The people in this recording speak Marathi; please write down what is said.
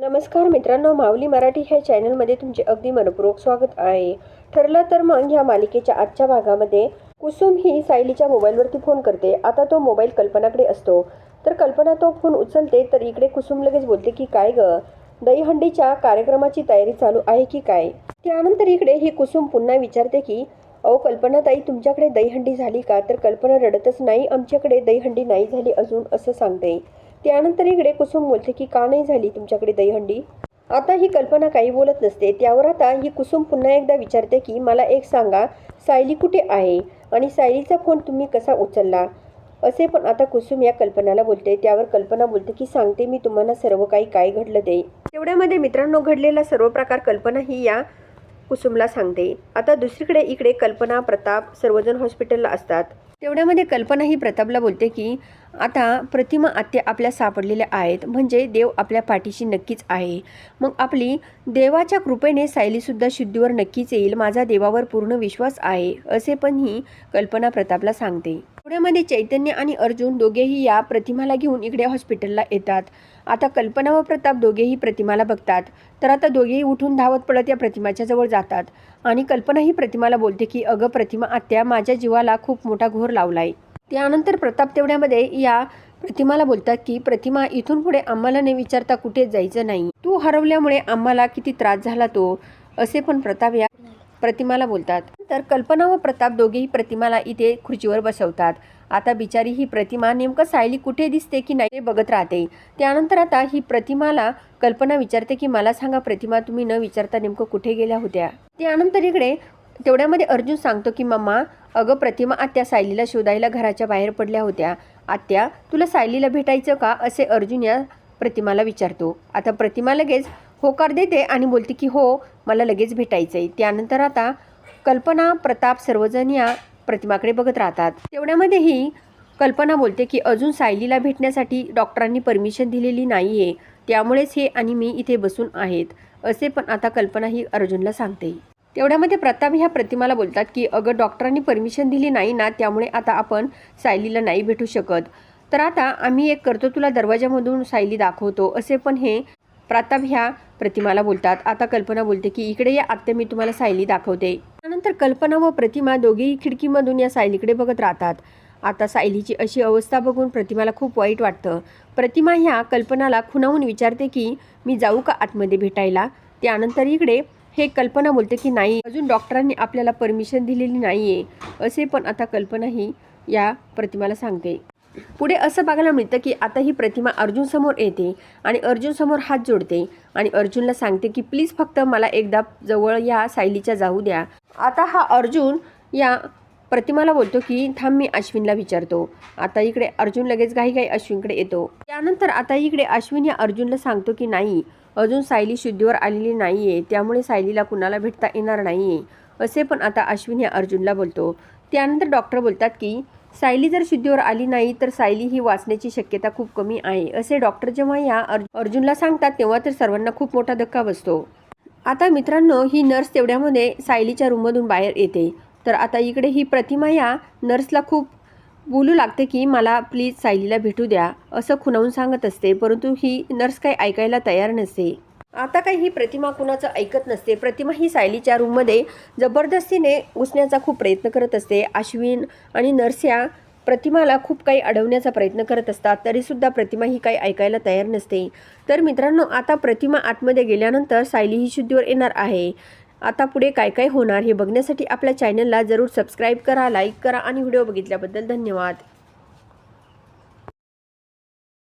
नमस्कार मित्रांनो माऊली मराठी ह्या चॅनलमध्ये तुमचे अगदी मनपूर्वक स्वागत आहे. ठरलं तर मग ह्या मालिकेच्या आजच्या भागामध्ये कुसुम ही सायलीच्या मोबाईलवरती फोन करते. आता तो मोबाईल कल्पनाकडे असतो. तर कल्पना तो फोन उचलते तर इकडे कुसुम लगेच बोलते की काय ग? दहीहंडीच्या कार्यक्रमाची तयारी चालू आहे की काय? त्यानंतर इकडे ही कुसुम पुन्हा विचारते की अहो कल्पनाताई तुमच्याकडे दहीहंडी झाली का? तर कल्पना रडतच नाही आमच्याकडे दहीहंडी नाही झाली अजून असं सांगते. त्यानंतर इकडे कुसुम बोलते की का नाही झाली तुमच्याकडे दहीहंडी? आता ही कल्पना काही बोलत नसते. त्यावर आता ही कुसुम पुन्हा एकदा विचारते की मला एक सांगा सायली कुठे आहे आणि सायलीचा फोन तुम्ही कसा उचलला? असे पण आता कुसुम या कल्पनाला बोलते. त्यावर कल्पना बोलते की सांगते मी तुम्हाला सर्व काही काय घडलं ते. तेवढ्यामध्ये मित्रांनो घडलेला सर्व प्रकार कल्पना ही या कुसुमला सांगते. आता दुसरीकडे इकडे कल्पना प्रताप सर्वजण हॉस्पिटलला असतात. तेवढ्यामध्ये कल्पना ही प्रतापला बोलते की आता प्रतिमा आत्या आपल्या सापडलेल्या आहेत. म्हणजे देव आपल्या पाठीशी नक्कीच आहे. मग आपली देवाच्या कृपेने सायलीसुद्धा शुद्धीवर नक्कीच येईल. माझा देवावर पूर्ण विश्वास आहे असे पण ही कल्पना प्रतापला सांगते. पुण्यामध्ये चैतन्य आणि अर्जुन दोघेही या प्रतिमाला घेऊन इकडे हॉस्पिटलला येतात. आता कल्पना व प्रताप दोघेही प्रतिमाला बघतात. तर आता दोघेही उठून धावत पडत या प्रतिमाच्या जवळ जातात. आणि कल्पना ही प्रतिमाला बोलते की अगं प्रतिमा आत्या माझ्या जीवाला खूप मोठा घोर लावलाय. त्यानंतर प्रताप तेवढ्यामध्ये या प्रतिमाला बोलतात की प्रतिमा इथून पुढे आम्हाला न विचारता कुठे जायचं नाही. तू हरवल्यामुळे आम्हाला किती त्रास झाला तो असे पण प्रताप या प्रतिमाला बोलतात. तर कल्पना व प्रताप दोघेही प्रतिमाला इथे खुर्चीवर बसवतात. आता बिचारी ही प्रतिमा नेमकं सायली कुठे दिसते की नाही ते बघत राहते. त्यानंतर आता ही प्रतिमाला कल्पना विचारते की मला सांगा प्रतिमा तुम्ही न विचारता नेमकं कुठे गेल्या होत्या? त्यानंतर इकडे तेवढ्यामध्ये अर्जुन सांगतो की मम्मा अगं प्रतिमा आत्या सायलीला शोधायला घराच्या बाहेर पडल्या होत्या. आत्या तुला सायलीला भेटायचं का? असे अर्जुन या प्रतिमाला विचारतो. आता प्रतिमा लगेच होकार देते आणि बोलते की हो मला लगेच भेटायचं आहे त्यानंतर आता कल्पना प्रताप सर्वजण या प्रतिमाकडे बघत राहतात. तेवढ्यामध्येही कल्पना बोलते की अजून सायलीला भेटण्यासाठी डॉक्टरांनी परमिशन दिलेली नाही आहे त्यामुळेच हे आणि मी इथे बसून आहेत. असे पण आता कल्पना ही अर्जुनला सांगते. तेवढ्यामध्ये प्रताप ह्या प्रतिमाला बोलतात की अगं डॉक्टरांनी परमिशन दिली नाही ना त्यामुळे आता आपण सायलीला नाही भेटू शकत. तर आता आम्ही एक करतो तुला दरवाजामधून सायली दाखवतो. असे पण हे प्रताप ह्या प्रतिमाला बोलतात. आता कल्पना बोलते की इकडे या आत्या मी तुम्हाला सायली दाखवते. त्यानंतर कल्पना व प्रतिमा दोघेही खिडकीमधून या सायलीकडे बघत राहतात. आता सायलीची अशी अवस्था बघून प्रतिमाला खूप वाईट वाटतं. प्रतिमा ह्या कल्पनाला खुणावून विचारते की मी जाऊ का आतमध्ये भेटायला? त्यानंतर इकडे हे कल्पना बोलते की नाही अजून डॉक्टरांनी आपल्याला परमिशन दिलेली नाही आहे असे पण आता कल्पना ही या प्रतिमाला सांगते. पुढे असं बघायला मिळतं की आता ही प्रतिमा अर्जुन समोर येते आणि अर्जुन समोर हात जोडते आणि अर्जुनला सांगते की प्लीज फक्त मला एकदा जवळ या सायलीच्या जाऊ द्या. आता हा अर्जुन या प्रतिमाला बोलतो की थांब मी अश्विनला विचारतो. आता इकडे अर्जुन लगेच घाई घाई अश्विनकडे येतो. त्यानंतर आता इकडे अश्विन या अर्जुनला सांगतो की नाही अजून सायली शुद्धीवर आलेली नाही आहे त्यामुळे सायलीला कुणाला भेटता येणार नाही आहे असे पण आता अश्विन या अर्जुनला बोलतो. त्यानंतर डॉक्टर बोलतात की सायली जर शुद्धीवर आली नाही तर सायली ही वाचण्याची शक्यता खूप कमी आहे असे डॉक्टर जेव्हा या अर् अर्जुनला सांगतात तेव्हा तर सर्वांना खूप मोठा धक्का बसतो. आता मित्रांनो ही नर्स तेवढ्यामध्ये सायलीच्या रूममधून बाहेर येते. तर आता इकडे ही प्रतिमा या नर्सला खूप बोलू लागते की मला प्लीज सायलीला भेटू द्या असं खुणावून सांगत असते परंतु ही नर्स काही ऐकायला तयार नसते. आता काही ही प्रतिमा कुणाचं ऐकत नसते. प्रतिमा ही सायलीच्या रूममध्ये जबरदस्तीने घुसण्याचा खूप प्रयत्न करत असते. अश्विन आणि नर्स या प्रतिमाला खूप काही अडवण्याचा प्रयत्न करत असतात. तरीसुद्धा प्रतिमा ही काही ऐकायला तयार नसते. तर मित्रांनो आता प्रतिमा आतमध्ये गेल्यानंतर सायली ही शुद्धीवर येणार आहे. आता पुढे काय काय होणार हे बघण्यासाठी आपल्या चॅनलला जरूर सबस्क्राईब करा लाईक करा आणि व्हिडिओ बघितल्याबद्दल धन्यवाद.